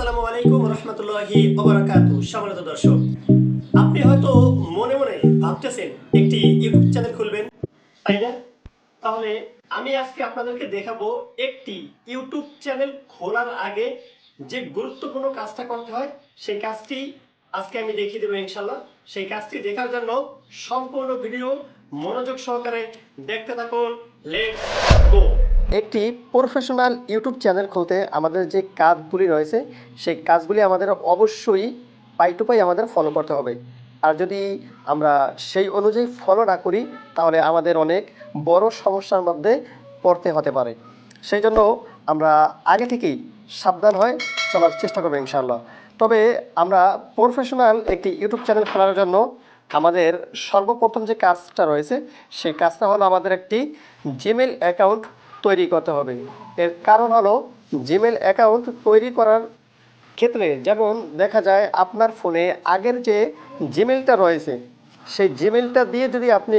আসসালামু আলাইকুম রহমতুল্লাহি ওবারাকাতু। সম্মানিত দর্শক, আপনি হয়তো মনে মনে ভাবতেছেন, একটি ইউটিউব চ্যানেল খুলবেন। তাই না? তাহলে আমি আজকে আপনাদেরকে দেখাবো একটি ইউটিউব চ্যানেল খোলার আগে যে গুরুত্বপূর্ণ কাজটা করতে হয়, সেই কাজটি আজকে আমি দেখিয়ে দেবো ইনশাল্লাহ সেই কাজটি দেখার জন্য সম্পূর্ণ ভিডিও মনোযোগ সহকারে দেখতে থাকুন। লেট গো একটি প্রফেশনাল ইউটিউব চ্যানেল খুলতে আমাদের যে কাজগুলি রয়েছে, সেই কাজগুলি আমাদের অবশ্যই পাই টু পাই আমাদের ফলো করতে হবে। আর যদি আমরা সেই অনুযায়ী ফলো না করি, তাহলে আমাদের অনেক বড় সমস্যার মধ্যে পড়তে হতে পারে। সেই জন্য আমরা আগে থেকেই সাবধান হয়ে চলার চেষ্টা করব ইনশাআল্লাহ। তবে আমরা প্রফেশনাল একটি ইউটিউব চ্যানেল খোলার জন্য আমাদের সর্বপ্রথম যে কাজটা রয়েছে, সেই কাজটা হলো আমাদের একটি জিমেল অ্যাকাউন্ট তৈরি করতে হবে। এর কারণ হলো জিমেল অ্যাকাউন্ট তৈরি করার ক্ষেত্রে যেমন দেখা যায় আপনার ফোনে আগের যে জিমেলটা রয়েছে, সেই জিমেলটা দিয়ে যদি আপনি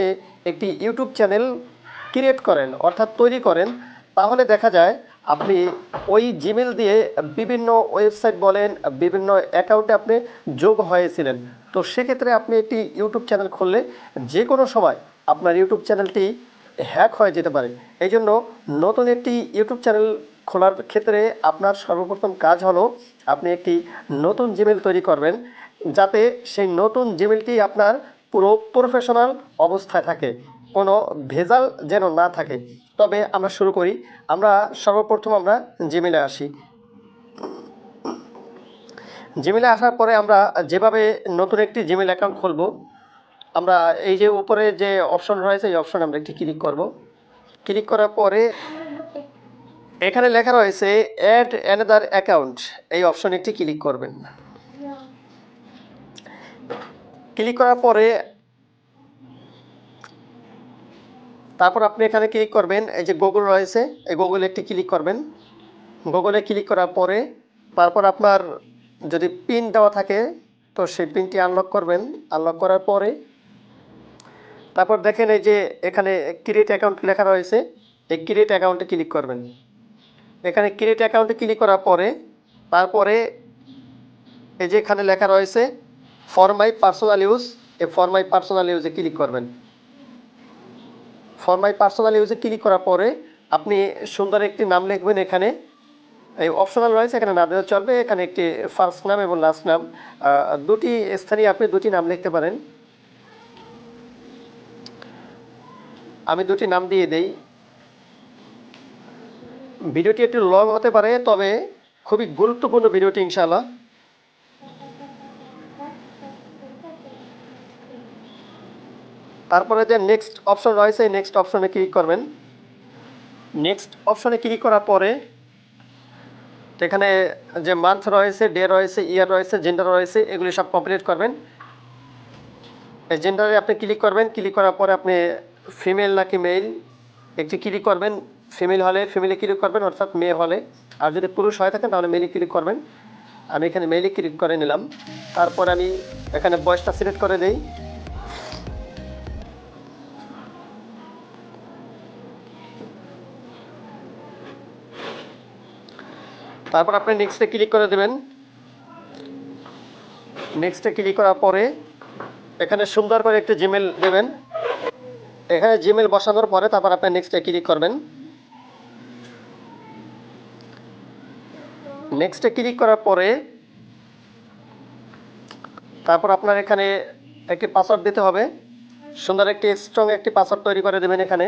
একটি ইউটিউব চ্যানেল ক্রিয়েট করেন, অর্থাৎ তৈরি করেন, তাহলে দেখা যায় আপনি ওই জিমেল দিয়ে বিভিন্ন ওয়েবসাইট বলেন, বিভিন্ন অ্যাকাউন্টে আপনি যোগ হয়েছিলেন। তো সেক্ষেত্রে আপনি একটি ইউটিউব চ্যানেল খুললে যে কোনো সময় আপনার ইউটিউব চ্যানেলটি হ্যাক হয়ে যেতে পারে। এই জন্য নতুন একটি ইউটিউব চ্যানেল খোলার ক্ষেত্রে আপনার সর্বপ্রথম কাজ হলো আপনি একটি নতুন জিমেল তৈরি করবেন, যাতে সেই নতুন জিমেলটি আপনার পুরো প্রফেশনাল অবস্থায় থাকে, কোনো ভেজাল যেন না থাকে। তবে আমরা শুরু করি, আমরা সর্বপ্রথম আমরা জিমেলে আসি। জিমেলে আসার পরে আমরা যেভাবে নতুন একটি জিমেল অ্যাকাউন্ট খুলবো আমরা এই যে উপরে যে অপশন রয়েছে, এই অপশনে আমরা একটি ক্লিক করব। ক্লিক করার পরে এখানে লেখা রয়েছে অ্যাড অ্যানাদার অ্যাকাউন্ট এই অপশনে একটি ক্লিক করবেন। ক্লিক করার পরে তারপর আপনি এখানে ক্লিক করবেন, এই যে গুগল রয়েছে, এই গুগলে একটি ক্লিক করবেন। গুগলে ক্লিক করার পরে তারপর আপনার যদি পিন দেওয়া থাকে, তো সেই পিনটি আনলক করবেন। আনলক করার পরে তারপর দেখেন এই যে এখানে ক্রিয়েট অ্যাকাউন্ট লেখা রয়েছে, এই ক্রিয়েট অ্যাকাউন্টে ক্লিক করবেন। এখানে ক্রিয়েট অ্যাকাউন্টে ক্লিক করার পরে, তারপরে এই যে এখানে লেখা রয়েছে ফর মাই পার্সোনাল ইউজ এই ফর মাই পার্সোনাল ইউজে ক্লিক করবেন। ফর মাই পার্সোনাল ইউজে ক্লিক করার পরে আপনি সুন্দর একটি নাম লিখবেন এখানে। এই অপশনাল রয়েছে, এখানে নাম দিলে চলবে, এখানে একটি ফার্স্ট নাম এবং লাস্ট নাম দুটি স্থানে আপনি দুটি নাম লিখতে পারেন। আমি দুটি নাম দিয়ে দেই। ভিডিওটি একটু লং হতে পারে, তবে খুবই গুরুত্বপূর্ণ ভিডিওটি ইনশাআল্লাহ। তারপরে যে নেক্সট অপশন রয়েছে নেক্সট অপশনে ক্লিক করবেন। নেক্সট অপশনে ক্লিক করার পরে এখানে যে মান্থ রয়েছে ডে রয়েছে ইয়ার রয়েছে জেন্ডার রয়েছে, এগুলি সব কমপ্লিট করবেন। জেন্ডারে আপনি ক্লিক করবেন। ক্লিক করার পরে আপনি ফিমেল নাকি মেল? একটি ক্লিক করবেন ফিমেল হলে ফিমেলে ক্লিক করবেন, অর্থাৎ মেয়ে হলে। আর যদি পুরুষ হয়ে থাকেন, তাহলে মেলে ক্লিক করবেন। আমি এখানে মেলে ক্লিক করে নিলাম। তারপর আমি এখানে বয়সটা সিলেক্ট করে দিই। তারপর আপনি নেক্সটে ক্লিক করে দেবেন। নেক্সটে ক্লিক করার পরে এখানে সুন্দর করে একটি জিমেল দেবেন। এখানে জিমেল বসানোর পরে তারপর আপনি নেক্সটে ক্লিক করবেন? নেক্সটে ক্লিক করার পরে তারপর আপনার এখানে একটি পাসওয়ার্ড দিতে হবে। সুন্দর একটি স্ট্রং একটি পাসওয়ার্ড তৈরি করে দেবেন এখানে।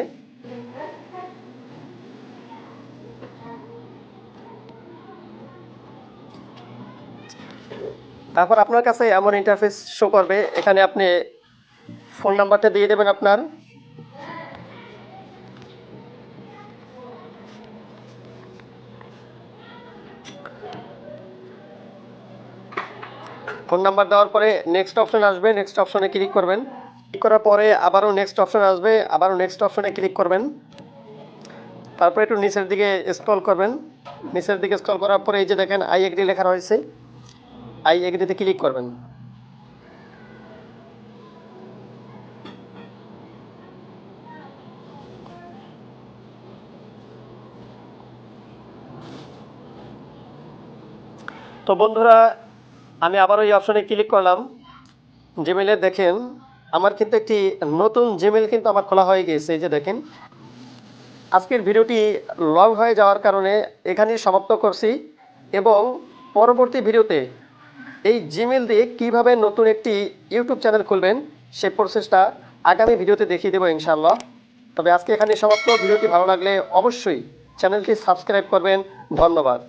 তারপর আপনার কাছে এমন ইন্টারফেস শো করবে। এখানে আপনি ফোন নাম্বারটা দিয়ে দেবেন আপনার। ফোন নাম্বার দেওয়ার পরে নেক্সট অপশন আসবে নেক্সট অপশনে ক্লিক করবেন। ক্লিক করার পরে আবারও নেক্সট অপশন আসবে, আবারও নেক্সট অপশনে ক্লিক করবেন। তারপরে একটু নিচের দিকে স্ক্রল করবেন। নিচের দিকে স্ক্রল করার পরে এই যে দেখেন আই এগ্রি লেখা রয়েছে। আই এগ্রিতে ক্লিক করবেন। তো বন্ধুরা, আমি আবার ওই অপশনে ক্লিক করলাম। জিমেলে দেখেন, আমার কিন্তু একটি নতুন জিমেল কিন্তু আমার খোলা হয়ে গিয়েছে এই যে দেখেন। আজকের ভিডিওটি লং হয়ে যাওয়ার কারণে এখানে সমাপ্ত করছি এবং পরবর্তী ভিডিওতে এই জিমেল দিয়ে কীভাবে নতুন একটি ইউটিউব চ্যানেল খুলবেন সেই প্রসেসটা আগামী ভিডিওতে দেখিয়ে দেবো ইনশাআল্লাহ। তবে আজকে এখানে সমাপ্ত। ভিডিওটি ভালো লাগলে অবশ্যই চ্যানেলটি সাবস্ক্রাইব করবেন। ধন্যবাদ।